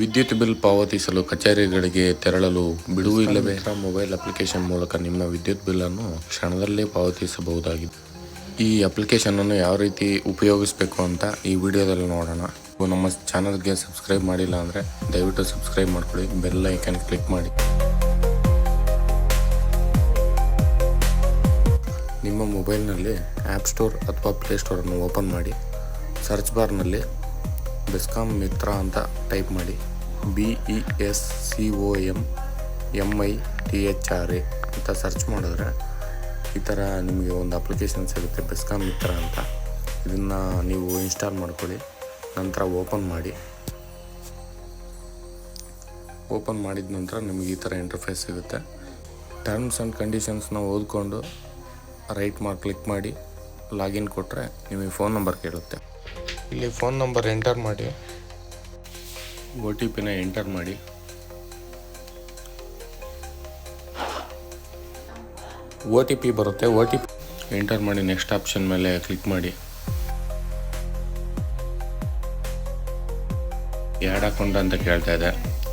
ವಿದ್ಯುತ್ ಬಿಲ್ ಪಾವತಿಸಲು ಕಚೇರಿಗಳಿಗೆ ತೆರಳಲು ಬಿಡುವು ಇಲ್ಲವೇ? ಮೊಬೈಲ್ ಅಪ್ಲಿಕೇಶನ್ ಮೂಲಕ ನಿಮ್ಮ ವಿದ್ಯುತ್ ಬಿಲ್ಲನ್ನು ಕ್ಷಣದಲ್ಲೇ ಪಾವತಿಸಬಹುದಾಗಿದೆ ಈ ಅಪ್ಲಿಕೇಶನನ್ನು ಯಾವ ರೀತಿ ಉಪಯೋಗಿಸಬೇಕು ಅಂತ ಈ ವಿಡಿಯೋದಲ್ಲಿ ನೋಡೋಣ. ನಮ್ಮ ಚಾನಲ್ಗೆ ಸಬ್ಸ್ಕ್ರೈಬ್ ಮಾಡಿಲ್ಲ ಅಂದರೆ ದಯವಿಟ್ಟು ಸಬ್ಸ್ಕ್ರೈಬ್ ಮಾಡ್ಕೊಳ್ಳಿ, ಬೆಲ್ ಐಕನ್ ಕ್ಲಿಕ್ ಮಾಡಿ. ಮೊಬೈಲ್ನಲ್ಲಿ ಆ್ಯಪ್ ಸ್ಟೋರ್ ಅಥವಾ ಪ್ಲೇಸ್ಟೋರನ್ನು ಓಪನ್ ಮಾಡಿ, ಸರ್ಚ್ ಬಾರ್ನಲ್ಲಿ ಬೆಸ್ಕಾಂ ಮಿತ್ರ ಅಂತ ಟೈಪ್ ಮಾಡಿ, B E S C O M M I T H R A ಅಂತ ಸರ್ಚ್ ಮಾಡಿದ್ರೆ ಈ ಥರ ನಿಮಗೆ ಒಂದು ಅಪ್ಲಿಕೇಶನ್ ಸಿಗುತ್ತೆ ಬೆಸ್ಕಾಮ್ ಮಿತ್ರ ಅಂತ. ಇದನ್ನು ನೀವು ಇನ್ಸ್ಟಾಲ್ ಮಾಡ್ಕೊಳ್ಳಿ, ನಂತರ ಓಪನ್ ಮಾಡಿ. ಓಪನ್ ಮಾಡಿದ ನಂತರ ನಿಮಗೆ ಈ ಥರ ಇಂಟರ್ಫೇಸ್ ಸಿಗುತ್ತೆ. ಟರ್ಮ್ಸ್ ಆ್ಯಂಡ್ ಕಂಡೀಷನ್ಸ್ನ ಓದ್ಕೊಂಡು ರೈಟ್ ಮಾಡಿ ಕ್ಲಿಕ್ ಮಾಡಿ ಲಾಗಿನ್ ಕೊಟ್ಟರೆ ನಿಮಗೆ ಫೋನ್ ನಂಬರ್ ಕೇಳುತ್ತೆ. ಇಲ್ಲಿ ಫೋನ್ ನಂಬರ್ ಎಂಟರ್ ಮಾಡಿ. ಒ ಟಿ ಪಿನ ಎಂಟರ್ ಮಾಡಿ. ಒ ಟಿ ಪಿ ಬರುತ್ತೆ ಒ ಟಿ ಪಿ ಎಂಟರ್ ಮಾಡಿ ನೆಕ್ಸ್ಟ್ ಆಪ್ಷನ್ ಮೇಲೆ ಕ್ಲಿಕ್ ಮಾಡಿ. ಆ್ಯಡ್ ಅಕೌಂಟ್ ಅಂತ ಕೇಳ್ತಾ ಇದೆ.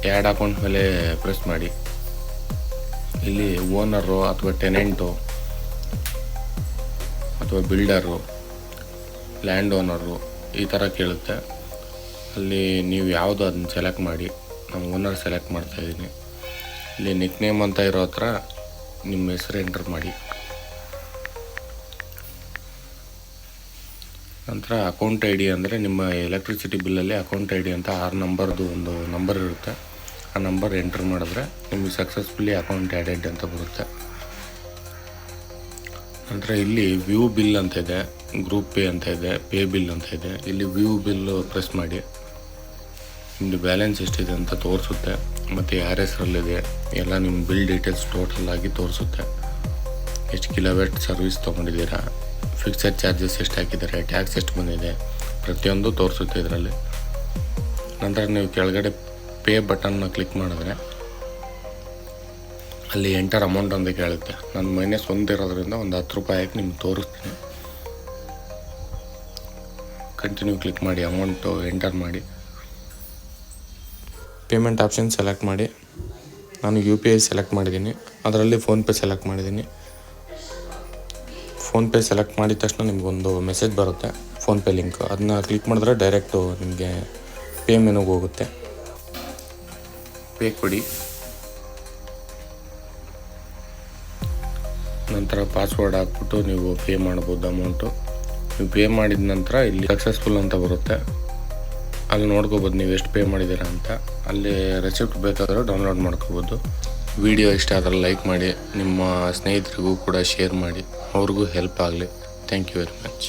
ಆ್ಯಡ್ ಅಕೌಂಟ್ ಮೇಲೆ ಪ್ರೆಸ್ ಮಾಡಿ. ಇಲ್ಲಿ ಓನರು ಅಥವಾ ಟೆನೆಂಟು ಅಥವಾ ಬಿಲ್ಡರು, ಲ್ಯಾಂಡ್ ಓನರು ಈ ಥರ ಕೇಳುತ್ತೆ. ಅಲ್ಲಿ ನೀವು ಯಾವುದು ಅದನ್ನ ಸೆಲೆಕ್ಟ್ ಮಾಡಿ ನಾನು ಓನರ್ ಸೆಲೆಕ್ಟ್ ಮಾಡ್ತಾ ಇದ್ದೀನಿ. ಇಲ್ಲಿ ನಿಕ್ ನೇಮ್ ಅಂತ ಇರೋ ಹತ್ರ ನಿಮ್ಮ ಹೆಸರು ಎಂಟರ್ ಮಾಡಿ. ನಂತರ ಅಕೌಂಟ್ ಐ ಡಿ ಅಂದರೆ ನಿಮ್ಮ ಎಲೆಕ್ಟ್ರಿಸಿಟಿ ಬಿಲ್ಲಲ್ಲಿ ಅಕೌಂಟ್ ಐ ಡಿ ಅಂತ ಆರು ನಂಬರ್ದು ಒಂದು ನಂಬರ್ ಇರುತ್ತೆ. ಆ ನಂಬರ್ ಎಂಟ್ರ್ ಮಾಡಿದ್ರೆ ನಿಮಗೆ ಸಕ್ಸಸ್ಫುಲ್ಲಿ ಅಕೌಂಟ್ ಆ್ಯಡೆಡ್ ಅಂತ ಬರುತ್ತೆ. ನಂತರ ಇಲ್ಲಿ ವ್ಯೂ ಬಿಲ್ ಅಂತ ಇದೆ, ಗ್ರೂಪ್ ಪೇ ಅಂತ ಇದೆ, ಪೇ ಬಿಲ್ ಅಂತ ಇದೆ. ಇಲ್ಲಿ ವ್ಯೂ ಬಿಲ್ ಪ್ರೆಸ್ ಮಾಡಿ. ನಿಮ್ಮದು ಬ್ಯಾಲೆನ್ಸ್ ಎಷ್ಟಿದೆ ಅಂತ ತೋರಿಸುತ್ತೆ. ಮತ್ತು ಯಾರ ಹೆಸರಲ್ಲಿದೆ ಎಲ್ಲ ನಿಮ್ಮ ಬಿಲ್ ಡೀಟೇಲ್ಸ್ ಟೋಟಲ್ ಆಗಿ ತೋರಿಸುತ್ತೆ. ಎಷ್ಟು ಕಿಲೋವೇಟ್ ಸರ್ವಿಸ್ ತೊಗೊಂಡಿದ್ದೀರಾ? ಫಿಕ್ಸೆಡ್ ಚಾರ್ಜಸ್ ಎಷ್ಟು ಹಾಕಿದ್ದಾರೆ? ಟ್ಯಾಕ್ಸ್ ಎಷ್ಟು ಬಂದಿದೆ? ಪ್ರತಿಯೊಂದು ತೋರಿಸುತ್ತೆ ಇದರಲ್ಲಿ. ನಂತರ ನೀವು ಕೆಳಗಡೆ ಪೇ ಬಟನ್ನ ಕ್ಲಿಕ್ ಮಾಡಿದ್ರೆ ಅಲ್ಲಿ ಎಂಟರ್ ಅಮೌಂಟ್ ಅಂತ ಕೇಳುತ್ತೆ. ನಾನು ಮೈನಸ್ ಒಂದು ಇರೋದ್ರಿಂದ ಒಂದು ಹತ್ತು ರೂಪಾಯಿ ಹಾಕಿ ನಿಮ್ಗೆ ತೋರಿಸ್ತೀನಿ. ಕಂಟಿನ್ಯೂ ಕ್ಲಿಕ್ ಮಾಡಿ ಅಮೌಂಟು ಎಂಟರ್ ಮಾಡಿ. ಪೇಮೆಂಟ್ ಆಪ್ಷನ್ ಸೆಲೆಕ್ಟ್ ಮಾಡಿ. ನಾನು ಯು ಪಿ ಐ ಸೆಲೆಕ್ಟ್ ಮಾಡಿದ್ದೀನಿ. ಅದರಲ್ಲಿ ಫೋನ್ಪೇ ಸೆಲೆಕ್ಟ್ ಮಾಡಿದ್ದೀನಿ. ಫೋನ್ಪೇ ಸೆಲೆಕ್ಟ್ ಮಾಡಿದ ತಕ್ಷಣ ನಿಮಗೊಂದು ಮೆಸೇಜ್ ಬರುತ್ತೆ. ಫೋನ್ಪೇ ಲಿಂಕ್ ಅದನ್ನ ಕ್ಲಿಕ್ ಮಾಡಿದ್ರೆ ಡೈರೆಕ್ಟು ನಿಮಗೆ ಪೇ ಮೆನುಗೆ ಹೋಗುತ್ತೆ. ಪೇ ಕೊಡಿ. ನಂತರ ಪಾಸ್ವರ್ಡ್ ಹಾಕ್ಬಿಟ್ಟು ನೀವು ಪೇ ಮಾಡ್ಬೋದು ಅಮೌಂಟು ನೀವು ಪೇ ಮಾಡಿದ ನಂತರ ಇಲ್ಲಿ ಸಕ್ಸಸ್ಫುಲ್ ಅಂತ ಬರುತ್ತೆ. ಅಲ್ಲಿ ನೋಡ್ಕೋಬೋದು ನೀವು ಎಷ್ಟು ಪೇ ಮಾಡಿದ್ದೀರಾ ಅಂತ. ಅಲ್ಲಿ ರೆಸಿಪ್ಟ್ ಬೇಕಾದರೂ ಡೌನ್ಲೋಡ್ ಮಾಡ್ಕೋಬೋದು. ವಿಡಿಯೋ ಇಷ್ಟ ಆದರೆ ಲೈಕ್ ಮಾಡಿ, ನಿಮ್ಮ ಸ್ನೇಹಿತರಿಗೂ ಕೂಡ ಶೇರ್ ಮಾಡಿ, ಅವ್ರಿಗೂ ಹೆಲ್ಪ್ ಆಗಲಿ. Thank you very much